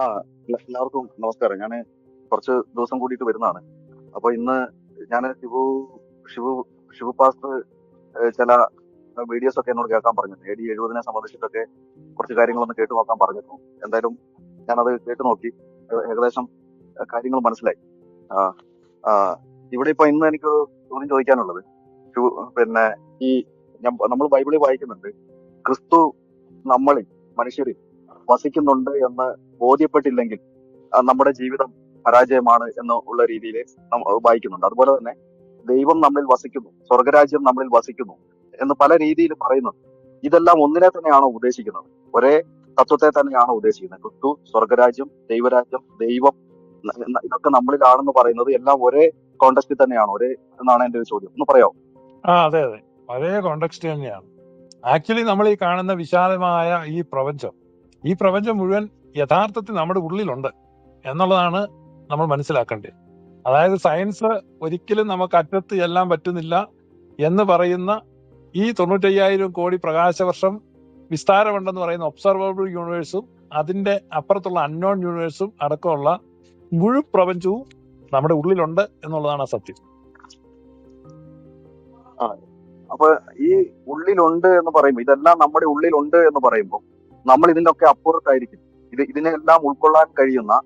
ആ എല്ലാ- എല്ലാവർക്കും നമസ്കാരം. ഞാൻ കുറച്ച് ദിവസം കൂടിയിട്ട് വരുന്നതാണ്. അപ്പൊ ഇന്ന് ഞാൻ ശിവു ശിവു ശിവു പാസ്റ്റർ ചില വീഡിയോസ് ഒക്കെ എന്നോട് കേൾക്കാൻ പറഞ്ഞു എ ഡി എഴുപതിനെ സംബന്ധിച്ചിട്ടൊക്കെ കുറച്ച് കാര്യങ്ങളൊന്ന് കേട്ടു നോക്കാൻ പറഞ്ഞിരുന്നു. എന്തായാലും ഞാനത് കേട്ടു നോക്കി. ഏകദേശം കാര്യങ്ങൾ മനസ്സിലായി. ആ, ഇവിടെ ഇപ്പൊ ഇന്ന് എനിക്ക് ചോദ്യം ചോദിക്കാനുള്ളത്. പിന്നെ ഈ നമ്മൾ ബൈബിളിൽ വായിക്കുന്നുണ്ട് ക്രിസ്തു നമ്മളിൽ മനുഷ്യരിൽ വസിക്കുന്നുണ്ട് എന്ന് ബോധ്യപ്പെട്ടില്ലെങ്കിൽ നമ്മുടെ ജീവിതം പരാജയമാണ് എന്ന് ഉള്ള രീതിയിൽ വായിക്കുന്നുണ്ട്. അതുപോലെ തന്നെ ദൈവം നമ്മളിൽ വസിക്കുന്നു സ്വർഗരാജ്യം നമ്മളിൽ വസിക്കുന്നു എന്ന് പല രീതിയിൽ പറയുന്നുണ്ട്. ഇതെല്ലാം ഒന്നിനെ തന്നെയാണോ ഉദ്ദേശിക്കുന്നത്? ഒരേ തത്വത്തെ തന്നെയാണോ ഉദ്ദേശിക്കുന്നത്? ക്രിസ്തു സ്വർഗരാജ്യം ദൈവരാജ്യം ദൈവം ഇതൊക്കെ നമ്മളിലാണെന്ന് പറയുന്നത് എല്ലാം ഒരേ കോണ്ടക്സ്റ്റിൽ തന്നെയാണോ. ഒരേ എന്നാണ് എന്റെ ഒരു ചോദ്യം. ഒന്ന് പറയാമോ ആ അതെ അതെ. ഒരേ കോണ്ടക്സ്റ്റ് തന്നെയാണ്. ആക്ച്വലി നമ്മൾ ഈ കാണുന്ന വിശാലമായ ഈ പ്രപഞ്ചം ഈ പ്രപഞ്ചം മുഴുവൻ യഥാർത്ഥത്തിൽ നമ്മുടെ ഉള്ളിലുണ്ട് എന്നുള്ളതാണ് നമ്മൾ മനസ്സിലാക്കേണ്ടത്. അതായത് സയൻസ് ഒരിക്കലും നമുക്ക് അറ്റത്ത് ചെല്ലാൻ പറ്റുന്നില്ല എന്ന് പറയുന്ന ഈ തൊണ്ണൂറ്റയ്യായിരം കോടി പ്രകാശവർഷം വിസ്താരമുണ്ടെന്ന് പറയുന്ന ഒബ്സർവബിൾ യൂണിവേഴ്സും അതിന്റെ അപ്പുറത്തുള്ള അൺനോൺ യൂണിവേഴ്സും അടക്കമുള്ള മുഴു പ്രപഞ്ചവും നമ്മുടെ ഉള്ളിലുണ്ട് എന്നുള്ളതാണ് ആ സത്യം. അപ്പൊ ഈ ഉള്ളിലുണ്ട് എന്ന് പറയുമ്പോൾ ഇതെല്ലാം നമ്മുടെ ഉള്ളിലുണ്ട് എന്ന് പറയുമ്പോൾ നമ്മൾ ഇതിന്റെ ഒക്കെ അപ്പുറത്തായിരിക്കും. ഇത് ഇതിനെല്ലാം ഉൾക്കൊള്ളാൻ കഴിയുന്ന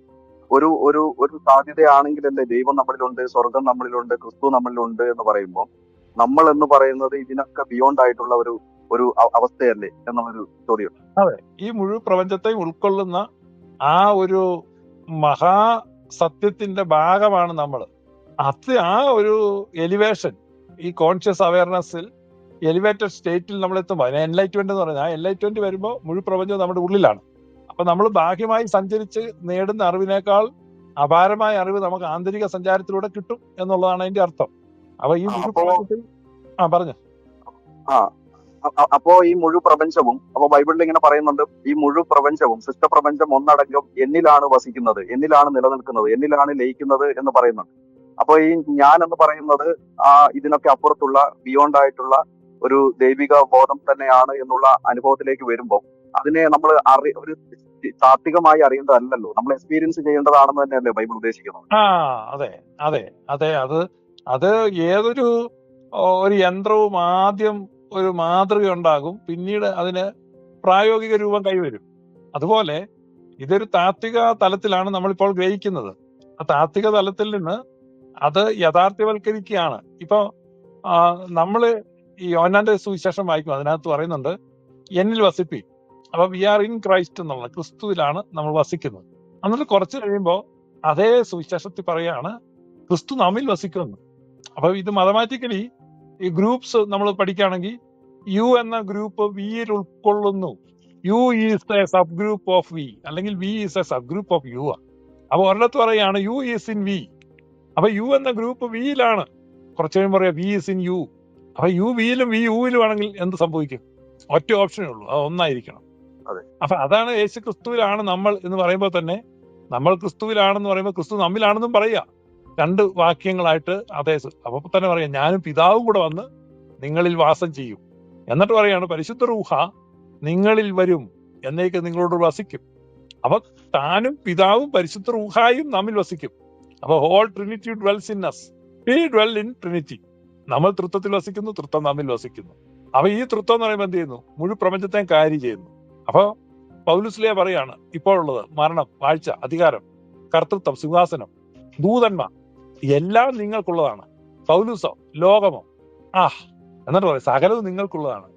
ഒരു ഒരു ഒരു സാധ്യതയാണെങ്കിലല്ലേ ദൈവം നമ്മളിലുണ്ട് സ്വർഗം നമ്മളിലുണ്ട് ക്രിസ്തു നമ്മളിലുണ്ട് എന്ന് പറയുമ്പോൾ നമ്മൾ എന്ന് പറയുന്നത് ഇതിനൊക്കെ ബിയോണ്ട് ആയിട്ടുള്ള ഒരു ഒരു അവ- അവസ്ഥയല്ലേ എന്നുള്ളൊരു ചോദ്യം. അതെ. ഈ മുഴുവൻ പ്രപഞ്ചത്തെ ഉൾക്കൊള്ളുന്ന ആ ഒരു മഹാ സത്യത്തിന്റെ ഭാഗമാണ് നമ്മൾ. അത് ആ ഒരു എലിവേഷൻ ഈ കോൺഷ്യസ് അവയർനെസ്സിൽ എലിവേറ്റഡ് സ്റ്റേറ്റിൽ നമ്മൾ എത്തുമ്പോൾ അതിനെ എൻലൈറ്റ്മെന്റ് എന്ന് പറഞ്ഞാൽ ആ എൻലൈറ്റ്മെന്റ് വരുമ്പോൾ മുഴുവൻ പ്രപഞ്ചം നമ്മുടെ ഉള്ളിലാണ്. അപ്പൊ നമ്മൾ ബാഹ്യമായി സഞ്ചരിച്ച് നേടുന്ന അറിവിനേക്കാൾ അപാരമായ അറിവ് നമുക്ക് ആന്തരിക സഞ്ചാരത്തിലൂടെ കിട്ടും എന്നുള്ളതാണ് അതിന്റെ അർത്ഥം. അപ്പൊ ഈ ആ, പറഞ്ഞു. ആ അപ്പോ ഈ മുഴു പ്രപഞ്ചവും അപ്പൊ ബൈബിളിൽ ഇങ്ങനെ പറയുന്നുണ്ട് ഈ മുഴു പ്രപഞ്ചവും സൃഷ്ട പ്രപഞ്ചം ഒന്നടങ്കം എന്നിലാണ് വസിക്കുന്നത് എന്നിലാണ് നിലനിൽക്കുന്നത് എന്നിലാണ് ലയിക്കുന്നത് എന്ന് പറയുന്നുണ്ട്. അപ്പൊ ഈ ഞാൻ എന്ന് പറയുന്നത് ആ ഇതിനൊക്കെ അപ്പുറത്തുള്ള ബിയോണ്ട് ആയിട്ടുള്ള ഒരു ദൈവിക ബോധം തന്നെയാണ് എന്നുള്ള അനുഭവത്തിലേക്ക് വരുമ്പോൾ അതിനെ നമ്മൾ അറി ഒരു താത്വികമായി അറിയേണ്ടതല്ലോ നമ്മൾ എക്സ്പീരിയൻസ് ചെയ്യേണ്ടതാണെന്ന് തന്നെയല്ലേ ബൈബിൾ ഉദ്ദേശിക്കുന്നത്. ആ അതെ അതെ അതെ. അത് അത് ഏതൊരു ഒരു യന്ത്രവും ആദ്യം ഒരു മാതൃക ഉണ്ടാകും പിന്നീട് അതിന് പ്രായോഗിക രൂപം കൈവരും. അതുപോലെ ഇതൊരു താത്വിക തലത്തിലാണ് നമ്മളിപ്പോൾ ഗ്രഹിക്കുന്നത്. ആ താത്വിക തലത്തിൽ നിന്ന് അത് യഥാർത്ഥവൽക്കരിക്കുകയാണ്. ഇപ്പൊ നമ്മൾ ഈ യോനാന്റെ സുവിശേഷം വായിക്കും അതിനകത്ത് പറയുന്നുണ്ട് എന്നിൽ വസിപ്പി അപ്പൊ വി ആർ ഇൻ ക്രൈസ്റ്റ് എന്നുള്ള ക്രിസ്തുവിലാണ് നമ്മൾ വസിക്കുന്നത്. എന്നിട്ട് കുറച്ച് കഴിയുമ്പോൾ അതേ സുവിശേഷത്തിൽ പറയാണ് ക്രിസ്തു നമ്മിൽ വസിക്കുന്നു. അപ്പൊ ഇത് മാത്തമാറ്റിക്കലി ഈ ഗ്രൂപ്പ്സ് നമ്മൾ പഠിക്കുകയാണെങ്കിൽ യു എന്ന ഗ്രൂപ്പ് വിയിൽ ഉൾക്കൊള്ളുന്നു. U is a subgroup of V അല്ലെങ്കിൽ V is a subgroup of U ആ. അപ്പൊ ഒരിടത്ത് പറയാണ് യു ഈസ് ഇൻ വി അപ്പൊ യു എന്ന ഗ്രൂപ്പ് വിയിലാണ് കുറച്ച് കഴിയുമ്പോൾ പറയാം വി ഈസ് ഇൻ യു അപ്പൊ യു വിയിലും വി യുവിലും ആണെങ്കിൽ എന്ത് സംഭവിക്കും? ഒറ്റ ഓപ്ഷനേ ഉള്ളൂ അത് ഒന്നായിരിക്കണം. അപ്പൊ അതാണ് യേശു ക്രിസ്തുവിലാണ് നമ്മൾ എന്ന് പറയുമ്പോൾ തന്നെ നമ്മൾ ക്രിസ്തുവിലാണെന്ന് പറയുമ്പോൾ ക്രിസ്തു നമ്മിലാണെന്നും പറയുക. രണ്ട് വാക്യങ്ങളായിട്ട് അതേ അപ്പൊ തന്നെ പറയാം ഞാനും പിതാവും കൂടെ വന്ന് നിങ്ങളിൽ വാസം ചെയ്യും. എന്നിട്ട് പറയാണ് പരിശുദ്ധ റൂഹ നിങ്ങളിൽ വരും. എന്നേക്ക് നിങ്ങളോട് വസിക്കും. അപ്പൊ താനും പിതാവും പരിശുദ്ധ റൂഹായും നമ്മിൽ വസിക്കും. അപ്പൊ whole Trinity dwells in us we dwell in Trinity നമ്മൾ തൃത്വത്തിൽ വസിക്കുന്നു തൃത്വം നമ്മിൽ വസിക്കുന്നു. അപ്പൊ ഈ തൃത്വം എന്ന് പറയുമ്പോൾ എന്ത് ചെയ്യുന്നു? മുഴു പ്രപഞ്ചത്തെ കാര്യം ചെയ്യുന്നു. അപ്പൊ പൗലുസ്ലിയ പറയാണ് ഇപ്പോഴുള്ളത് മരണം വാഴ്ച അധികാരം കർത്തൃത്വം സിംഹാസനം ദൂതന്മ എല്ലാം നിങ്ങൾക്കുള്ളതാണ്. പൗലുസോ ലോകമോ? ആ എന്നിട്ട് പറയും സകലവും നിങ്ങൾക്കുള്ളതാണ്.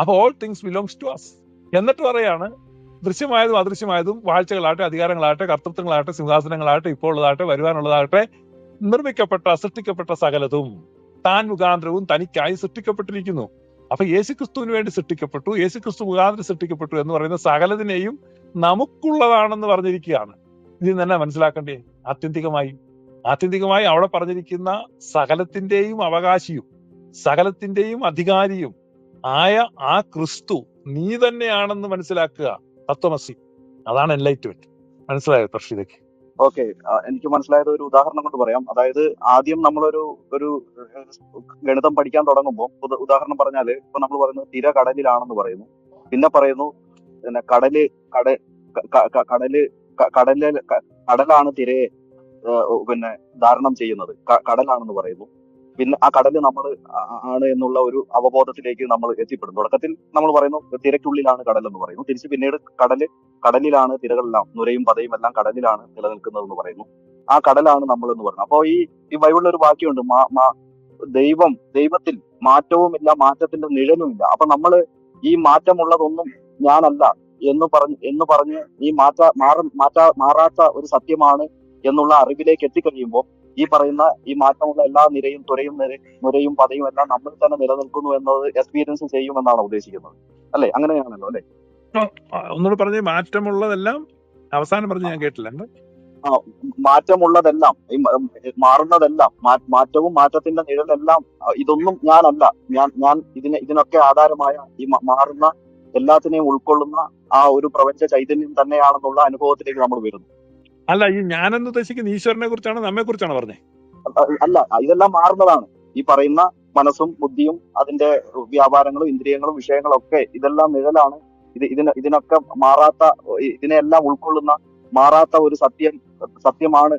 അപ്പൊ all things belongs to us എന്നിട്ട് പറയാണ് ദൃശ്യമായതും അദൃശ്യമായതും വാഴ്ചകളാകട്ടെ അധികാരങ്ങളാകട്ടെ കർത്തൃത്വങ്ങളാകട്ടെ സിംഹാസനങ്ങളാകട്ടെ ഇപ്പോൾ ഉള്ളതാകട്ടെ വരുവാനുള്ളതാകട്ടെ നിർമ്മിക്കപ്പെട്ട സൃഷ്ടിക്കപ്പെട്ട സകലതും താൻ മുഖാന്തരവും തനിക്കായി സൃഷ്ടിക്കപ്പെട്ടിരിക്കുന്നു. അപ്പൊ യേശുക്രിസ്തുവിന് വേണ്ടി സൃഷ്ടിക്കപ്പെട്ടു യേശുക്രിസ്തു മുഖാന്തരം സൃഷ്ടിക്കപ്പെട്ടു എന്ന് പറയുന്ന സകലതിനെയും നമുക്കുള്ളതാണെന്ന് പറഞ്ഞിരിക്കുകയാണ്. ഇതിൽ തന്നെ മനസ്സിലാക്കണ്ടേ? ആത്യന്തികമായി ആത്യന്തികമായി അവിടെ പറഞ്ഞിരിക്കുന്ന സകലത്തിന്റെയും അവകാശിയും സകലത്തിന്റെയും അധികാരിയും ആയ ആ ക്രിസ്തു നീ തന്നെയാണെന്ന് മനസ്സിലാക്കുക. തത്വമസി. അതാണ് എൻലൈറ്റ്മെന്റ് മനസ്സിലായോ പ്രശ്നതയ്ക്ക് ഓക്കെ എനിക്ക് മനസ്സിലായത് ഒരു ഉദാഹരണം കൊണ്ട് പറയാം. അതായത് ആദ്യം നമ്മളൊരു ഒരു ഗണിതം പഠിക്കാൻ തുടങ്ങുമ്പോൾ ഉദാഹരണം പറഞ്ഞാൽ ഇപ്പൊ നമ്മൾ പറയുന്നത് തിര കടലിലാണെന്ന് പറയുന്നു. പിന്നെ പറയുന്നു പിന്നെ കടൽ കട കടൽ കടലിൽ കടലാണ് തിരയെ പിന്നെ ധാരണം ചെയ്യുന്നത്. കടലാണെന്ന് പറയുന്നു. പിന്നെ ആ കടൽ നമ്മൾ ആണ് എന്നുള്ള ഒരു അവബോധത്തിലേക്ക് നമ്മൾ എത്തിപ്പെടും തുടക്കത്തിൽ നമ്മൾ പറയുന്നു തിരക്കുള്ളിലാണ് കടൽ എന്ന് പറയുന്നു. തിരിച്ച് പിന്നീട് കടൽ കടലിലാണ് തിരകളെല്ലാം നുരയും പതയും എല്ലാം കടലിലാണ് നിലനിൽക്കുന്നതെന്ന് പറയുന്നു. ആ കടലാണ് നമ്മൾ എന്ന് പറയുന്നത്. അപ്പോ ഈ ഈ ബൈബിളിൽ ഒരു വാക്യമുണ്ട് ദൈവം ദൈവത്തിൽ മാറ്റവുമില്ല മാറ്റത്തിന്റെ നിഴലുമില്ല. അപ്പൊ നമ്മൾ ഈ മാറ്റമുള്ളതൊന്നും ഞാനല്ല എന്ന് പറഞ്ഞ് എന്ന് പറഞ്ഞ് ഈ മാറ്റ മാറ മാറ്റാ മാറാത്ത ഒരു സത്യമാണ് എന്നുള്ള അറിവിലേക്ക് എത്തിക്കഴിയുമ്പോൾ ഈ പറയുന്ന ഈ മാറ്റമുള്ള എല്ലാ നിരയും തുരയും നിര നുരയും പതയും എല്ലാം നമ്മൾ തന്നെ നിലനിൽക്കുന്നു എന്നത് എക്സ്പീരിയൻസ് ചെയ്യുമെന്നാണ് ഉദ്ദേശിക്കുന്നത്. അല്ലെ? അങ്ങനെയാണല്ലോ അല്ലെ? ഒന്നുകൂടെ പറഞ്ഞ മാറ്റമുള്ളതെല്ലാം അവസാനം പറഞ്ഞ് ഞാൻ കേട്ടില്ല? മാറ്റമുള്ളതെല്ലാം ഈ മാറുന്നതെല്ലാം മാറ്റവും മാറ്റത്തിന്റെ നിഴലെല്ലാം ഇതൊന്നും ഞാനല്ല. ഞാൻ ഞാൻ ഇതിന് ഇതിനൊക്കെ ആധാരമായ ഈ മാറുന്ന എല്ലാത്തിനെയും ഉൾക്കൊള്ളുന്ന ആ ഒരു പ്രപഞ്ച ചൈതന്യം തന്നെയാണെന്നുള്ള അനുഭവത്തിലേക്ക് നമ്മൾ വരുന്നു. അല്ല ഈ ഞാനെന്ന് ഉദ്ദേശിക്കുന്ന ഈശ്വരനെ കുറിച്ചാണ് നമ്മെ കുറിച്ചാണ് പറഞ്ഞത് അല്ല ഇതെല്ലാം മാറുന്നതാണ്. ഈ പറയുന്ന മനസ്സും ബുദ്ധിയും അതിന്റെ വ്യാപാരങ്ങളും ഇന്ദ്രിയങ്ങളും വിഷയങ്ങളും ഒക്കെ ഇതെല്ലാം നിഴലാണ്. ഇത് ഇതിന് ഇതിനൊക്കെ മാറാത്ത ഇതിനെല്ലാം ഉൾക്കൊള്ളുന്ന മാറാത്ത ഒരു സത്യം സത്യമാണ്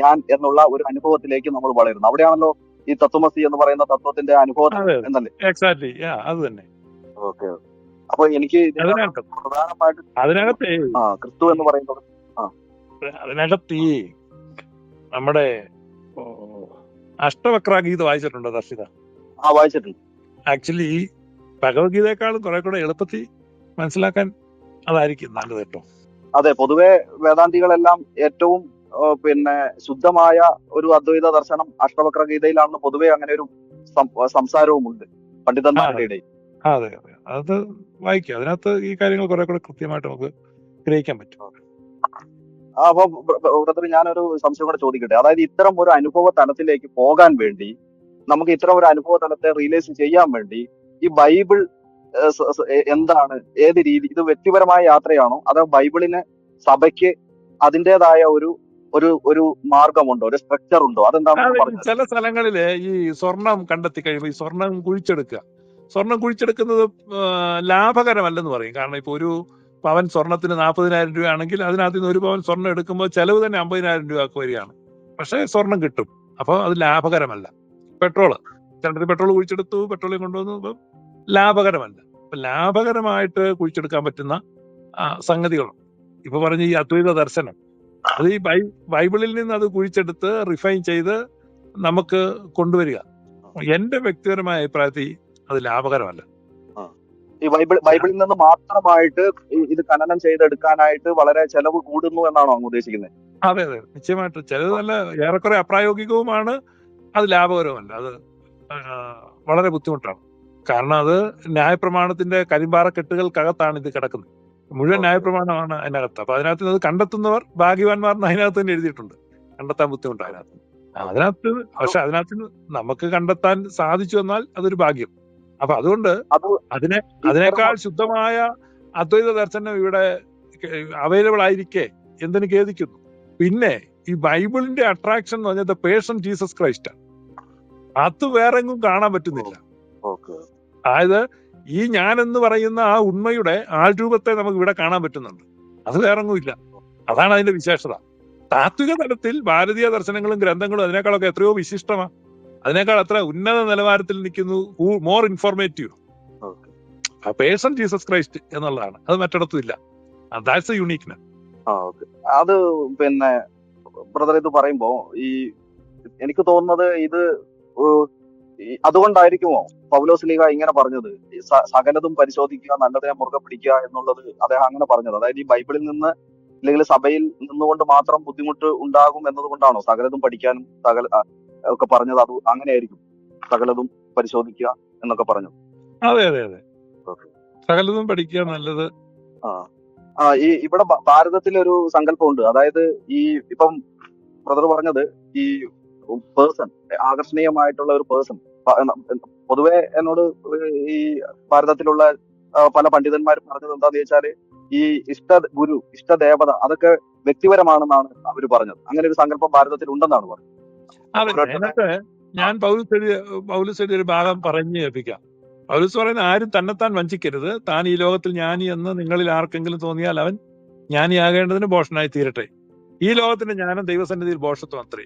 ഞാൻ എന്നുള്ള ഒരു അനുഭവത്തിലേക്ക് നമ്മൾ വളരുന്നത് അവിടെയാണല്ലോ ഈ തത്വമസി എന്ന് പറയുന്ന തത്വത്തിന്റെ അനുഭവം എന്നല്ലേ? എക്സാക്ട്ലി അത് തന്നെ. ഓക്കെ അപ്പൊ എനിക്ക് അതിനകത്ത് പ്രധാനമായിട്ട് ആ ക്രിസ്തു എന്ന് പറയുന്നത് അതിനകത്ത് ഈ നമ്മുടെ അഷ്ടവക്രാഗീത അഷ്ടവക്ര ഗീത വായിച്ചിട്ടുണ്ടോ ദർശിത? ആ വായിച്ചിട്ടുണ്ട്. ആക്ച്വലി ഭഗവത്ഗീതയെക്കാളും കുറെ കൂടെ എളുപ്പത്തിൽ മനസ്സിലാക്കാൻ അതായിരിക്കും നല്ലത് കേട്ടോ. അതെ പൊതുവെ വേദാന്തികളെല്ലാം ഏറ്റവും പിന്നെ ശുദ്ധമായ ഒരു അദ്വൈത ദർശനം അഷ്ടവക്ര ഗീതയിലാണെന്ന് പൊതുവെ അങ്ങനെ ഒരു സംസാരവും ഉണ്ട് പണ്ഡിതന്മാരുടെ ഇടയിൽ. അതെ അതെ. അത് വായിക്കാം. അതിനകത്ത് ഈ കാര്യങ്ങൾ കുറെ കൂടെ കൃത്യമായിട്ട് നമുക്ക് ഗ്രഹിക്കാൻ പറ്റും. അപ്പൊ ബ്രദർ ഞാനൊരു സംശയം കൂടെ ചോദിക്കട്ടെ? അതായത് ഇത്തരം ഒരു അനുഭവ തലത്തിലേക്ക് പോകാൻ വേണ്ടി നമുക്ക് ഇത്തരം ഒരു അനുഭവ തലത്തെ റിയലൈസ് ചെയ്യാൻ വേണ്ടി ഈ ബൈബിൾ എന്താണ്? ഏത് രീതി? ഇത് വ്യക്തിപരമായ യാത്രയാണോ? അതോ ബൈബിളിന് സഭയ്ക്ക് അതിന്റെതായ ഒരു ഒരു ഒരു മാർഗമുണ്ടോ? ഒരു സ്ട്രക്ചർ ഉണ്ടോ? അതെന്താണ് ചില സ്ഥലങ്ങളിൽ ഈ സ്വർണം കണ്ടെത്തി കഴിയുമ്പോൾ ഈ സ്വർണം കുഴിച്ചെടുക്കുക. സ്വർണം കുഴിച്ചെടുക്കുന്നത് ലാഭകരമല്ലെന്ന് പറയും. കാരണം ഇപ്പൊ ഒരു പവൻ സ്വർണത്തിന് നാൽപ്പതിനായിരം രൂപയാണെങ്കിൽ അതിനകത്ത് നിന്ന് ഒരു പവൻ സ്വർണം എടുക്കുമ്പോൾ ചെലവ് തന്നെ അമ്പതിനായിരം രൂപ വരികയാണ്. പക്ഷേ സ്വർണം കിട്ടും. അപ്പോൾ അത് ലാഭകരമല്ല. പെട്രോൾ. ചിലർ പെട്രോൾ കുഴിച്ചെടുത്തു പെട്രോളിയം കൊണ്ടുവന്നു അപ്പം ലാഭകരമല്ല. അപ്പൊ ലാഭകരമായിട്ട് കുഴിച്ചെടുക്കാൻ പറ്റുന്ന സംഗതികളും. ഇപ്പൊ പറഞ്ഞ ഈ അദ്വൈത ദർശനം. അത് ഈ ബൈ ബൈബിളിൽ നിന്ന് അത് കുഴിച്ചെടുത്ത് റിഫൈൻ ചെയ്ത് നമുക്ക് കൊണ്ടുവരിക. എന്റെ വ്യക്തിപരമായ അഭിപ്രായത്തിൽ അത് ലാഭകരമല്ല. ഈ ബൈബിൾ ബൈബിളിൽ നിന്ന് മാത്രമായിട്ട് ഇത് ഖനനം ചെയ്തെടുക്കാനായിട്ട് വളരെ ചെലവ് കൂടുന്നു എന്നാണോ അങ്ങ് ഉദ്ദേശിക്കുന്നത് അതെ അതെ. നിശ്ചയമായിട്ടും ചിലത് നല്ല ഏറെക്കുറെ അപ്രായോഗികവുമാണ് അത് ലാഭകരവുമല്ല. അത് വളരെ ബുദ്ധിമുട്ടാണ്. കാരണം അത് ന്യായപ്രമാണത്തിന്റെ കരിമ്പാറ കെട്ടുകൾക്കകത്താണ് ഇത് കിടക്കുന്നത്. മുഴുവൻ. ന്യായപ്രമാണമാണ് അതിനകത്ത്. അപ്പൊ അതിനകത്ത് അത് കണ്ടെത്തുന്നവർ ഭാഗ്യവാന്മാർ അതിനകത്ത് തന്നെ എഴുതിയിട്ടുണ്ട്. കണ്ടെത്താൻ ബുദ്ധിമുട്ടാണ് അതിനകത്ത്. അതിനകത്ത് പക്ഷെ അതിനകത്ത് നമുക്ക് കണ്ടെത്താൻ സാധിച്ചു എന്നാൽ അതൊരു ഭാഗ്യം. അപ്പൊ അതുകൊണ്ട് അത് അതിനെ അതിനേക്കാൾ ശുദ്ധമായ അദ്വൈത ദർശനം ഇവിടെ അവൈലബിൾ ആയിരിക്കെ എന്തിനു ഖേദിക്കുന്നു. പിന്നെ ഈ ബൈബിളിന്റെ അട്രാക്ഷൻ എന്ന് പറഞ്ഞത് പേഴ്സൺ ജീസസ് ക്രൈസ്റ്റ് അത് വേറെ എങ്ങും കാണാൻ പറ്റുന്നില്ല. അതായത് ഈ ഞാൻ എന്ന് പറയുന്ന ആ ഉണ്മയുടെ ആൾരൂപത്തെ നമുക്ക് ഇവിടെ കാണാൻ പറ്റുന്നുണ്ട്. അത് വേറെങ്ങും ഇല്ല. അതാണ് അതിന്റെ വിശേഷത. താത്വിക തലത്തിൽ ഭാരതീയ ദർശനങ്ങളും ഗ്രന്ഥങ്ങളും അതിനേക്കാളൊക്കെ എത്രയോ വിശിഷ്ടമാ. അതിനേക്കാൾ അത്ര ഉന്നത നിലവാരത്തിൽ നിൽക്കുന്നു മോർ ഇൻഫോർമേറ്റീവ് ആ പേഴ്സൺ ജീസസ് ക്രൈസ്റ്റ് എന്നുള്ളതാണ്. അത് മറ്റിടത്തും ഇല്ല. ദാറ്റ്സ് എ യുണീക്നെസ് അത് പിന്നെ ബ്രദർ ഇത് പറയുമ്പോ ഈ എനിക്ക് തോന്നുന്നത് ഇത് അതുകൊണ്ടായിരിക്കുമോ പൗലോസ് ലീഗ ഇങ്ങനെ പറഞ്ഞത്? സകലതും പരിശോധിക്കുക നല്ലതിനെ മുറുകെ പിടിക്കുക എന്നുള്ളത് അദ്ദേഹം അങ്ങനെ പറഞ്ഞത്. അതായത് ഈ ബൈബിളിൽ നിന്ന് അല്ലെങ്കിൽ സഭയിൽ നിന്നുകൊണ്ട് മാത്രം ബുദ്ധിമുട്ട് ഉണ്ടാകും എന്നതുകൊണ്ടാണോ സകലതും പഠിക്കാനും സകല ഒക്കെ പറഞ്ഞത് അത് അങ്ങനെയായിരിക്കും. സകലതും പരിശോധിക്കുക എന്നൊക്കെ പറഞ്ഞു അതെ അതെ അതെ. സകലതും പഠിക്കുക നല്ലത്. ആ. ഈ ഇവിടെ ഭാരതത്തിലൊരു സങ്കല്പമുണ്ട്. അതായത് ഈ ഇപ്പം ബ്രദർ പറഞ്ഞത് ഈ പേഴ്സൺ ആകർഷണീയമായിട്ടുള്ള ഒരു പേഴ്സൺ. പൊതുവെ എന്നോട് ഈ ഭാരതത്തിലുള്ള പല പണ്ഡിതന്മാരും പറഞ്ഞത് എന്താന്ന് വെച്ചാൽ ഈ ഇഷ്ട ഗുരു ഇഷ്ടദേവത അതൊക്കെ വ്യക്തിപരമാണെന്നാണ് അവർ പറഞ്ഞത്. അങ്ങനെ ഒരു സങ്കല്പം ഭാരതത്തിൽ ഉണ്ടെന്നാണ് പറഞ്ഞത്. അതിനകത്ത് ഞാൻ പൗലൂസ് എഴുതിയ പൗലൂസ് എഴുതിയ ഒരു ഭാഗം പറഞ്ഞു കേൾപ്പിക്കാം. പൗലൂസ് പറയുന്ന ആരും തന്നെത്താൻ വഞ്ചിക്കരുത്. താൻ ഈ ലോകത്തിൽ ജ്ഞാനി എന്ന് നിങ്ങളിൽ ആർക്കെങ്കിലും തോന്നിയാൽ അവൻ ജ്ഞാനിയാകേണ്ടതിന് ഭോഷനായി തീരട്ടെ. ഈ ലോകത്തിന്റെ ജ്ഞാനം ദൈവസന്നിധിയിൽ ഭോഷത്വം അത്രേ.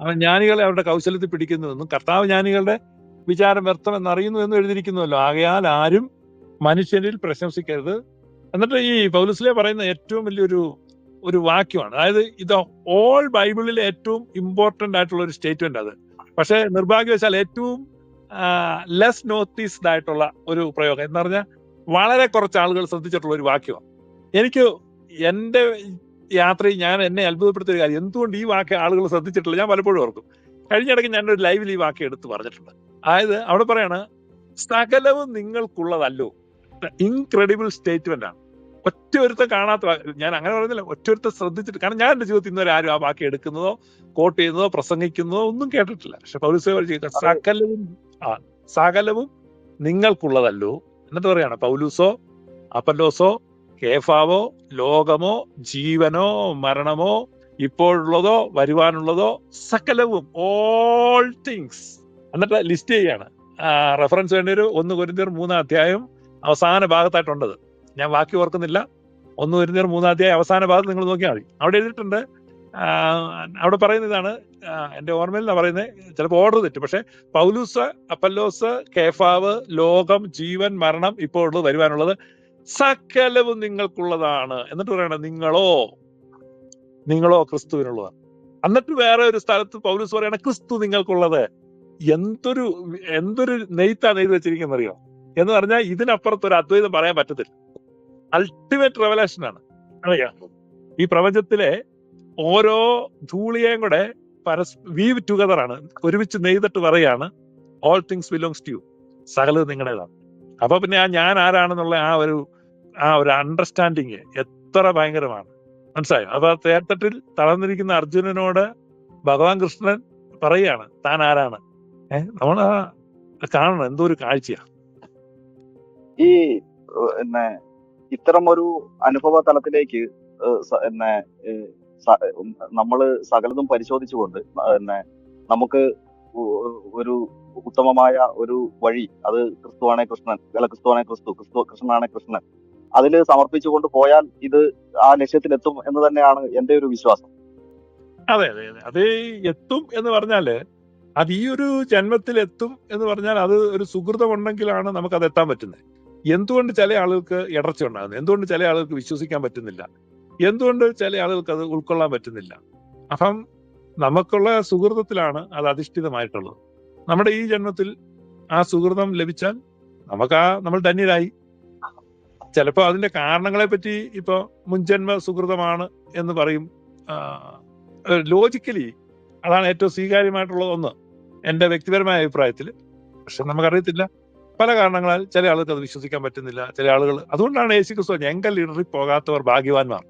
അവൻ ജ്ഞാനികളെ അവരുടെ കൗശലത്തിൽ പിടിക്കുന്നുവെന്നും കർത്താവ് ജ്ഞാനികളുടെ വിചാരം വ്യർത്ഥം എന്നറിയുന്നു എന്ന് എഴുതിയിരിക്കുന്നുവല്ലോ. ആകയാൽ ആരും മനുഷ്യരിൽ പ്രശംസിക്കരുത്. എന്നിട്ട് ഈ പൗലുസിലെ പറയുന്ന ഏറ്റവും വലിയൊരു ഒരു വാക്യമാണ്. അതായത് ഇത് ഓൾ ബൈബിളിലെ ഏറ്റവും ഇമ്പോർട്ടന്റ് ആയിട്ടുള്ള ഒരു സ്റ്റേറ്റ്മെന്റ് അത്. പക്ഷെ നിർഭാഗ്യവശാൽ ഏറ്റവും ലെസ് നോട്ടീസ്ഡ് ആയിട്ടുള്ള ഒരു പ്രയോഗം എന്ന് പറഞ്ഞാൽ വളരെ കുറച്ച് ആളുകൾ ശ്രദ്ധിച്ചിട്ടുള്ള ഒരു വാക്യമാണ്. എനിക്ക് എന്റെ യാത്രയിൽ ഞാൻ എന്നെ അത്ഭുതപ്പെടുത്തിയ കാര്യം എന്തുകൊണ്ട് ഈ വാക്ക് ആളുകൾ ശ്രദ്ധിച്ചിട്ടില്ല? ഞാൻ പലപ്പോഴും ഓർക്കും. കഴിഞ്ഞിടയ്ക്ക് ഞാൻ ഒരു ലൈവിൽ ഈ വാക്യം എടുത്ത് പറഞ്ഞിട്ടുണ്ട്. അതായത് അവിടെ പറയാണ് സകലവും നിങ്ങൾക്കുള്ളതല്ലോ. ഇൻക്രെഡിബിൾ സ്റ്റേറ്റ്മെന്റ് ആണ്. ഒറ്റ ഒരുത്തം കാണാത്ത ഞാൻ അങ്ങനെ പറയുന്നില്ല ഒറ്റ ഒരുത്തം ശ്രദ്ധിച്ചിട്ട് കാരണം ഞാൻ എന്റെ ജീവിതത്തിൽ ഇന്നുവരെ ആരും ആ വാക്ക് എടുക്കുന്നതോ കോട്ട് ചെയ്യുന്നതോ പ്രസംഗിക്കുന്നതോ ഒന്നും കേട്ടിട്ടില്ല. പക്ഷെ പൗരസ്യ സകലവും ആ സകലവും നിങ്ങൾക്കുള്ളതല്ലോ. എന്നിട്ട് പറയാണ് പൗലൂസോ അപ്പല്ലോസോ കേഫാവോ ലോകമോ ജീവനോ മരണമോ ഇപ്പോഴുള്ളതോ വരുവാനുള്ളതോ സകലവും ഓൾ തിങ്സ് എന്നിട്ട് ലിസ്റ്റ് ചെയ്യാണ്. റെഫറൻസ് വേണ്ടി ഒരു ഒന്ന് കുരിന്തിയർ മൂന്നാം അധ്യായം അവസാന ഭാഗത്തായിട്ടുണ്ടത്. ഞാൻ ബാക്കി ഓർക്കുന്നില്ല. ഒന്ന് കുരിന്തിയർ മൂന്നാം അധ്യായം അവസാന ഭാഗം നിങ്ങൾ നോക്കിയാൽ മതി. അവിടെ എഴുതിയിട്ടുണ്ട് അവിടെ പറയുന്ന ഇതാണ് എന്റെ ഓർമ്മയിൽ എന്നാ പറയുന്നത് ചിലപ്പോൾ ഓർഡർ തെറ്റ് പക്ഷെ പൗലൂസ് അപ്പല്ലോസ് കേഫാവ് ലോകം ജീവൻ മരണം ഇപ്പോൾ ഉള്ളത് വരുവാനുള്ളത് സകലവും നിങ്ങൾക്കുള്ളതാണ്. എന്നിട്ട് പറയണം നിങ്ങളോ നിങ്ങളോ ക്രിസ്തുവിനുള്ളതാണ് എന്നിട്ട് വേറെ ഒരു സ്ഥലത്ത് പൗലൂസ് പറയണ ക്രിസ്തു നിങ്ങൾക്കുള്ളത്. എന്തൊരു എന്തൊരു നെയ്ത്താ നെയ്ത് വെച്ചിരിക്കുന്നറിയോ എന്ന് പറഞ്ഞാൽ ഇതിനപ്പുറത്ത് ഒരു അദ്വൈതം പറയാൻ പറ്റത്തില്ല. അൾട്ടിമേറ്റ് റെവലേഷൻ ആണ്. ഈ പ്രപഞ്ചത്തിലെ ഓരോ ധൂളിയേയും കൂടെ പരസ് വീവ് ടുഗദർ ആണ്. ഒരുമിച്ച് നെയ്തിട്ട് പറയാണ് all things belongs to you സകലത് നിങ്ങളുടേതാണ്. അപ്പൊ പിന്നെ ആ ഞാൻ ആരാണെന്നുള്ള ആ ഒരു ആ ഒരു അണ്ടർസ്റ്റാൻഡിങ് എത്ര ഭയങ്കരമാണ്. മനസ്സിലായോ? അപ്പൊ തേർത്തട്ടിൽ തളർന്നിരിക്കുന്ന അർജുനനോട് ഭഗവാൻ കൃഷ്ണൻ പറയാണ് താൻ ആരാണ്? ഏഹ് നമ്മൾ കാണണം എന്തോ ഒരു കാഴ്ചയാ. ഈ ഇത്തരം ഒരു അനുഭവ തലത്തിലേക്ക് എന്നെ നമ്മൾ സകലതും പരിശോധിച്ചുകൊണ്ട് എന്നെ നമുക്ക് ഒരു ഉത്തമമായ ഒരു വഴി അത് ക്രിസ്തുവാണെ കൃഷ്ണൻ അല്ല ക്രിസ്തുവാണെ ക്രിസ്തു ക്രിസ്തു കൃഷ്ണനാണെ കൃഷ്ണൻ അതിൽ സമർപ്പിച്ചുകൊണ്ട് പോയാൽ ഇത് ആ ലക്ഷ്യത്തിലെത്തും എന്ന് തന്നെയാണ് എന്റെ ഒരു വിശ്വാസം. അതെ അതെ അതെ. അത് എത്തും എന്ന് പറഞ്ഞാൽ അത് ഈ ഒരു ജന്മത്തിൽ എത്തും എന്ന് പറഞ്ഞാൽ അത് ഒരു സുഹൃതം ഉണ്ടെങ്കിലാണ് നമുക്ക് അത് എത്താൻ പറ്റുന്നത്. എന്തുകൊണ്ട് ചില ആളുകൾക്ക് ഇടർച്ച ഉണ്ടാകുന്നു? എന്തുകൊണ്ട് ചില ആളുകൾക്ക് വിശ്വസിക്കാൻ പറ്റുന്നില്ല? എന്തുകൊണ്ട് ചില ആളുകൾക്ക് അത് ഉൾക്കൊള്ളാൻ പറ്റുന്നില്ല? അപ്പം നമുക്കുള്ള സുഹൃതത്തിലാണ് അത് അധിഷ്ഠിതമായിട്ടുള്ളത്. നമ്മുടെ ഈ ജന്മത്തിൽ ആ സുഹൃതം ലഭിച്ചാൽ നമുക്ക് ആ നമ്മൾ ധന്യരായി. ചിലപ്പോൾ അതിന്റെ കാരണങ്ങളെ പറ്റി ഇപ്പൊ മുൻജന്മ സുഹൃതമാണ് എന്ന് പറയും. ലോജിക്കലി അതാണ് ഏറ്റവും സ്വീകാര്യമായിട്ടുള്ള ഒന്ന്. എന്റെ വ്യക്തിപരമായ അഭിപ്രായത്തിൽ പക്ഷെ നമുക്കറിയത്തില്ല. പല കാരണങ്ങളാൽ ചില ആളുകൾക്ക് അത് വിശ്വസിക്കാൻ പറ്റുന്നില്ല. ചില ആളുകൾ അതുകൊണ്ടാണ് യേശുക്രിസ്തു പറഞ്ഞത്, എങ്കൽ ഇടറി പോകാത്തവർ ഭാഗ്യവാന്മാർ.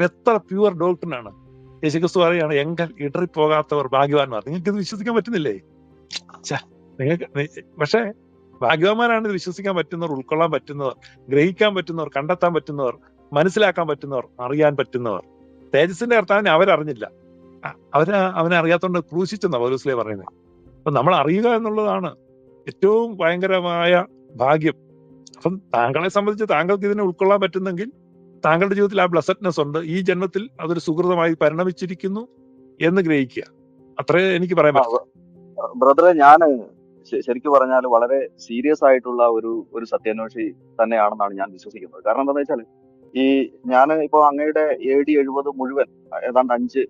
എത്ര പ്യുവർ ഡോക്ടറിനാണ് യേശുക്രിസ്തു പറയുകയാണ് എങ്കൽ ഇടറി പോകാത്തവർ ഭാഗ്യവാന്മാർ. നിങ്ങൾക്ക് ഇത് വിശ്വസിക്കാൻ പറ്റുന്നില്ലേ? നിങ്ങൾക്ക് പക്ഷേ ഭാഗ്യവാന്മാരാണ് ഇത് വിശ്വസിക്കാൻ പറ്റുന്നവർ ഉൾക്കൊള്ളാൻ പറ്റുന്നവർ ഗ്രഹിക്കാൻ പറ്റുന്നവർ കണ്ടെത്താൻ പറ്റുന്നവർ മനസ്സിലാക്കാൻ പറ്റുന്നവർ അറിയാൻ പറ്റുന്നവർ. തേജസിന്റെ കർത്താവിനെ അവരറിഞ്ഞില്ല. അവർ അവനെ അറിയാത്തോണ്ട് ക്രൂശിച്ചെന്നാ പൗലോസ്ലേ പറയുന്നത് അപ്പൊ നമ്മൾ അറിയുക എന്നുള്ളതാണ് ഏറ്റവും ഭയങ്കരമായ ഭാഗ്യം. അപ്പം താങ്കളെ സംബന്ധിച്ച് താങ്കൾക്ക് ഇതിനെ ഉൾക്കൊള്ളാൻ പറ്റുന്നെങ്കിൽ താങ്കളുടെ ജീവിതത്തിൽ ആ ബ്ലസഡ്നെസ് ഉണ്ട്. ഈ ജന്മത്തിൽ അതൊരു സുഹൃതമായി പരിണമിച്ചിരിക്കുന്നു എന്ന് ഗ്രഹിക്കുക. അത്രേ എനിക്ക് പറയാൻ പറ്റും. ബ്രദറെ ഞാൻ ശരിക്കും പറഞ്ഞാൽ വളരെ സീരിയസ് ആയിട്ടുള്ള ഒരു ഒരു സത്യാന്വേഷി തന്നെയാണെന്നാണ് ഞാൻ വിശ്വസിക്കുന്നത്. കാരണം എന്താണെന്ന് വെച്ചാൽ ഈ ഞാൻ ഇപ്പൊ അങ്ങയുടെ എ ഡി എഴുപത് മുഴുവൻ ഏതാണ്ട് അഞ്ച്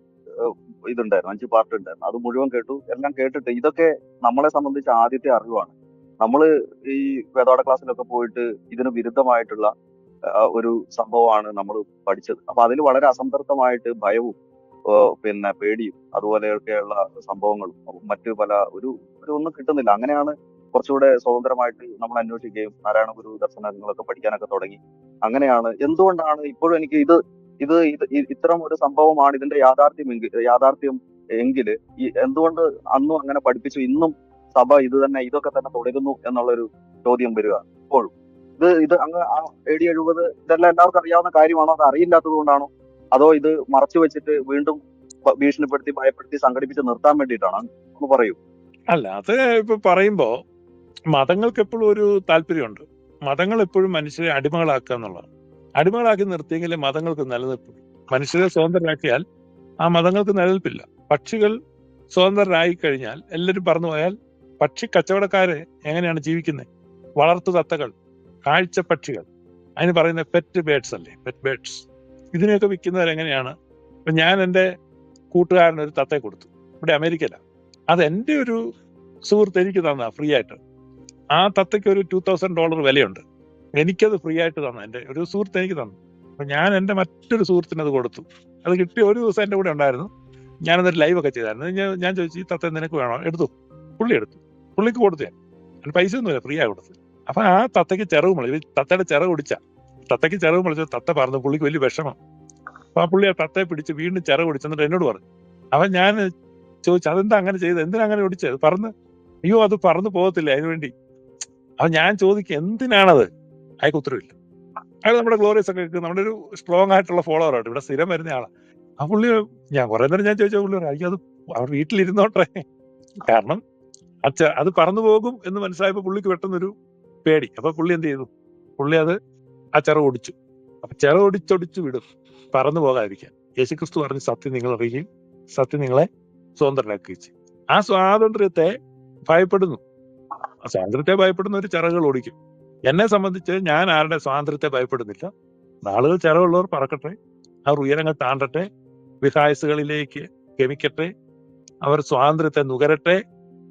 ഇതുണ്ടായിരുന്നു അഞ്ച് പാർട്ട് ഉണ്ടായിരുന്നു. അത് മുഴുവൻ കേട്ടു. എല്ലാം കേട്ടിട്ട് ഇതൊക്കെ നമ്മളെ സംബന്ധിച്ച് ആദ്യത്തെ അറിവാണ്. നമ്മൾ ഈ വേദപാഠ ക്ലാസ്സിലൊക്കെ പോയിട്ട് ഇതിന് വിരുദ്ധമായിട്ടുള്ള ഒരു സംഭവമാണ് നമ്മൾ പഠിച്ചത്. അപ്പൊ അതിൽ വളരെ അസംതൃപ്തമായിട്ട് ഭയവും പിന്നെ പേടിയും അതുപോലെയൊക്കെയുള്ള സംഭവങ്ങളും മറ്റു പല ഒരു ഒരു ഒന്നും കിട്ടുന്നില്ല. അങ്ങനെയാണ് കുറച്ചുകൂടെ സ്വതന്ത്രമായിട്ട് നമ്മൾ അന്വേഷിക്കുകയും നാരായണ ഗുരു ദർശനങ്ങളൊക്കെ പഠിക്കാനൊക്കെ തുടങ്ങി. അങ്ങനെയാണ്. എന്തുകൊണ്ടാണ് ഇപ്പോഴും എനിക്ക് ഇത് ഇത് ഇത് ഇത്തരം ഒരു സംഭവമാണ് ഇതിന്റെ യാഥാർത്ഥ്യം യാഥാർത്ഥ്യം എങ്കിൽ എന്തുകൊണ്ട് അന്നും അങ്ങനെ പഠിപ്പിച്ചു ഇന്നും സഭ ഇത് തന്നെ ഇതൊക്കെ തന്നെ തുടരുന്നു എന്നുള്ളൊരു ചോദ്യം വരിക. ഇപ്പോഴും ഇത് ഇത് അങ്ങ് എ ഡി എഴുപത് ഇതെല്ലാം എല്ലാവർക്കും അറിയാവുന്ന കാര്യമാണോ? അത് അറിയില്ലാത്തത് കൊണ്ടാണോ? അതോ ഇത് മറച്ചു വെച്ചിട്ട് വീണ്ടും ഭീഷണിപ്പെടുത്തി ഭയപ്പെടുത്തി സംഘടിപ്പിച്ച് നിർത്താൻ വേണ്ടിയിട്ടാണോ? ഒന്ന് പറയൂ. അല്ല അത് ഇപ്പൊ പറയുമ്പോ മതങ്ങൾക്ക് എപ്പോഴും ഒരു താല്പര്യമുണ്ട്. മതങ്ങൾ എപ്പോഴും മനുഷ്യരെ അടിമകളാക്കുക എന്നുള്ളത് അടിമകളാക്കി നിർത്തിയെങ്കിലേ മതങ്ങൾക്ക് നിലനിൽപ്പുള്ളൂ. മനുഷ്യരെ സ്വതന്ത്രരാക്കിയാൽ ആ മതങ്ങൾക്ക് നിലനിൽപ്പില്ല. പക്ഷികൾ സ്വതന്ത്രരായി കഴിഞ്ഞാൽ എല്ലാവരും പറന്നു പോയാൽ പക്ഷി കച്ചവടക്കാരെ എങ്ങനെയാണ് ജീവിക്കുന്നത് വളർത്തു തത്തകൾ കാഴ്ച പക്ഷികൾ. അതിന് പറയുന്ന പെറ്റ് ബേഡ്സ് അല്ലേ? പെറ്റ് ബേഡ്സ് ഇതിനെയൊക്കെ വിൽക്കുന്നവർ എങ്ങനെയാണ്? ഇപ്പൊ ഞാൻ എന്റെ കൂട്ടുകാരന് ഒരു തത്തയെ കൊടുത്തു. ഇവിടെ അമേരിക്കയിലാണ് അത് എന്റെ ഒരു സുഹൃത്ത് എനിക്ക് തന്ന ഫ്രീ ആയിട്ട്. ആ തത്തയ്ക്ക് ഒരു ടൂ തൗസൻഡ് ഡോളർ വിലയുണ്ട്. എനിക്കത് ഫ്രീ ആയിട്ട് തന്നു. എന്റെ ഒരു സുഹൃത്ത് എനിക്ക് തന്നു. അപ്പൊ ഞാൻ എന്റെ മറ്റൊരു സുഹൃത്തിന് അത് കൊടുത്തു. അത് കിട്ടിയ ഒരു ദിവസം എന്റെ കൂടെ ഉണ്ടായിരുന്നു. ഞാനതൊരു ലൈവ് ഒക്കെ ചെയ്തായിരുന്നു. ഞാൻ ചോദിച്ചു ഈ തത്ത നിനക്ക് വേണോ? എടുത്തു. പുള്ളി എടുത്തു. പുള്ളിക്ക് കൊടുത്തു ഞാൻ. പൈസ ഒന്നുമില്ല ഫ്രീ ആയി കൊടുത്തു. അപ്പൊ ആ തത്തയ്ക്ക് ചിറവ് മുളി തത്തയുടെ ചിറവ് കുടിച്ച. തത്തയ്ക്ക് ചിറവ് മുളിച്ച. തത്ത പറഞ്ഞു പുള്ളിക്ക് വലിയ വിഷമം. അപ്പൊ ആ പുള്ളി ആ തത്തയെ പിടിച്ച് വീണ്ടും ചിറവ് എന്നിട്ട് എന്നോട് പറഞ്ഞു. അപ്പൊ ഞാൻ ചോദിച്ചു അതെന്താ അങ്ങനെ ചെയ്തത് എന്തിനാ അങ്ങനെ ഓടിച്ചത് പറന്ന് അയ്യോ അത് പറന്നു പോകത്തില്ല അതിനുവേണ്ടി. അപ്പൊ ഞാൻ ചോദിക്കും എന്തിനാണത്? അയാൾക്ക് ഉത്തരവില്ല അയാൾ നമ്മുടെ ഗ്ലോറിയസ് ഒക്കെ നമ്മുടെ ഒരു സ്ട്രോങ് ആയിട്ടുള്ള ഫോളോവർ ആയിട്ട് ഇവിടെ സ്ഥിരം വരുന്ന ആളാ. ആ പുള്ളി ഞാൻ കുറെ നേരം ഞാൻ ചോദിച്ച പുള്ളി അയ്യോ അത് അവർ വീട്ടിലിരുന്നോട്ടെ. കാരണം അച്ഛ അത് പറന്നു പോകും എന്ന് മനസ്സിലായപ്പോ പുള്ളിക്ക് പെട്ടെന്നൊരു പേടി. അപ്പൊ പുള്ളി എന്ത് ചെയ്തു? പുള്ളി അത് ആ ചിറ ഒടിച്ചു അപ്പൊ ചിറ ഒടിച്ചൊടിച്ചു വിടും. പറന്നു പോകാതിരിക്കാൻ. യേശുക്രിസ്തു പറഞ്ഞ് സത്യം നിങ്ങൾ അറിയുകയും സത്യം നിങ്ങളെ സ്വതന്ത്രരാക്കുകയും ചെയ്യും. ആ സ്വാതന്ത്ര്യത്തെ ഭയപ്പെടുന്നു. സ്വാതന്ത്ര്യത്തെ ഭയപ്പെടുന്ന ഒരു ചിറകൾ ഓടിക്കും. എന്നെ സംബന്ധിച്ച് ഞാൻ ആരുടെ സ്വാതന്ത്ര്യത്തെ ഭയപ്പെടുന്നില്ല. നാളുകൾ ചെലവുള്ളവർ പറക്കട്ടെ അവർ ഉയരങ്ങൾ താണ്ടട്ടെ വിഹായസുകളിലേക്ക് ഗമിക്കട്ടെ അവർ സ്വാതന്ത്ര്യത്തെ നുകരട്ടെ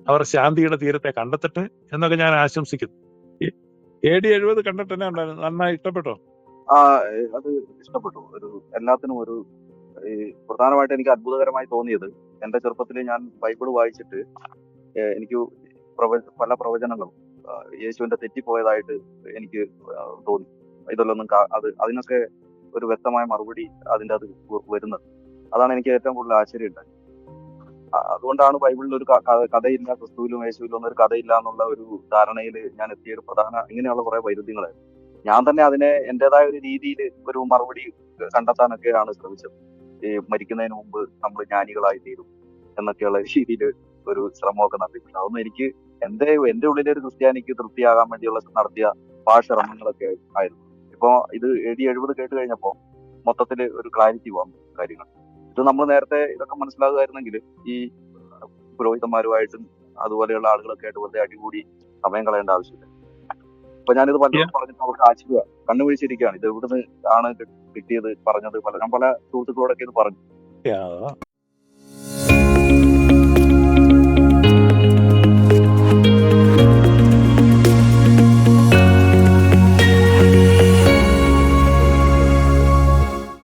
അവർ ശാന്തിയുടെ തീരത്തെ കണ്ടെത്തട്ടെ എന്നൊക്കെ ഞാൻ ആശംസിക്കുന്നു. എ ഡി എഴുപത് കണ്ടിട്ട് തന്നെ നന്നായി ഇഷ്ടപ്പെട്ടോ? ആ അത് ഇഷ്ടപ്പെട്ടു. ഒരു എല്ലാത്തിനും ഒരു പ്രധാനമായിട്ട് എനിക്ക് അത്ഭുതകരമായി തോന്നിയത് എന്റെ ചെറുപ്പത്തിൽ ഞാൻ ബൈബിൾ വായിച്ചിട്ട് എനിക്ക് പല പ്രവചനങ്ങളും യേശുവിന്റെ തെറ്റിപ്പോയതായിട്ട് എനിക്ക് തോന്നി. ഇതിലൊന്നും അത് അതിനൊക്കെ ഒരു വ്യക്തമായ മറുപടി അതിന്റെ അത് വരുന്നത്. അതാണ് എനിക്ക് ഏറ്റവും കൂടുതൽ ആശ്ചര്യം ഉണ്ടായത്. അതുകൊണ്ടാണ് ബൈബിളിൽ ഒരു കഥയില്ല ക്രിസ്തുവിലും യേശുവിലും ഒന്നും ഒരു കഥയില്ല എന്നുള്ള ഒരു ധാരണയിൽ ഞാൻ എത്തിയ ഒരു പ്രധാന ഇങ്ങനെയുള്ള കുറെ വൈരുദ്ധ്യങ്ങളായിരുന്നു ഞാൻ തന്നെ അതിനെ എന്റേതായ ഒരു രീതിയിൽ ഒരു മറുപടി കണ്ടെത്താനൊക്കെയാണ് ശ്രമിച്ചത്. ഈ മരിക്കുന്നതിന് മുമ്പ് നമ്മൾ ജ്ഞാനികളായി തീരും എന്നൊക്കെയുള്ള രീതിയിൽ ഒരു ശ്രമമൊക്കെ നടത്തിയിട്ടുണ്ട്. അതൊന്നും എനിക്ക് എന്റെ എന്റെ ഉള്ളിലെ ഒരു ക്രിസ്ത്യാനിക്ക് തൃപ്തിയാകാൻ വേണ്ടിയുള്ള നടത്തിയ ഭാഷരമങ്ങളൊക്കെ ആയിരുന്നു. ഇപ്പോ ഇത് എ ഡി എഴുപത് കേട്ട് കഴിഞ്ഞപ്പോ മൊത്തത്തിൽ ഒരു ക്ലാരിറ്റി വന്നു കാര്യങ്ങൾ. ഇത് നമ്മൾ നേരത്തെ ഇതൊക്കെ മനസ്സിലാകുമായിരുന്നെങ്കിൽ ഈ പുരോഹിതന്മാരുമായിട്ടും അതുപോലെയുള്ള ആളുകളൊക്കെ ആയിട്ട് വെറുതെ അടികൂടി സമയം കളയേണ്ട ആവശ്യമില്ല. അപ്പൊ ഞാനിത് പലരും പറഞ്ഞിട്ട് അവർക്ക് ആശ്ചര്യ കണ്ണുപിടിച്ചിരിക്കുകയാണ് ഇത് ഇവിടുന്ന് ആണ് കിട്ടിയത് പറഞ്ഞത്? പല ഞാൻ പല സുഹൃത്തുക്കളോടൊക്കെ ഇത് പറഞ്ഞു.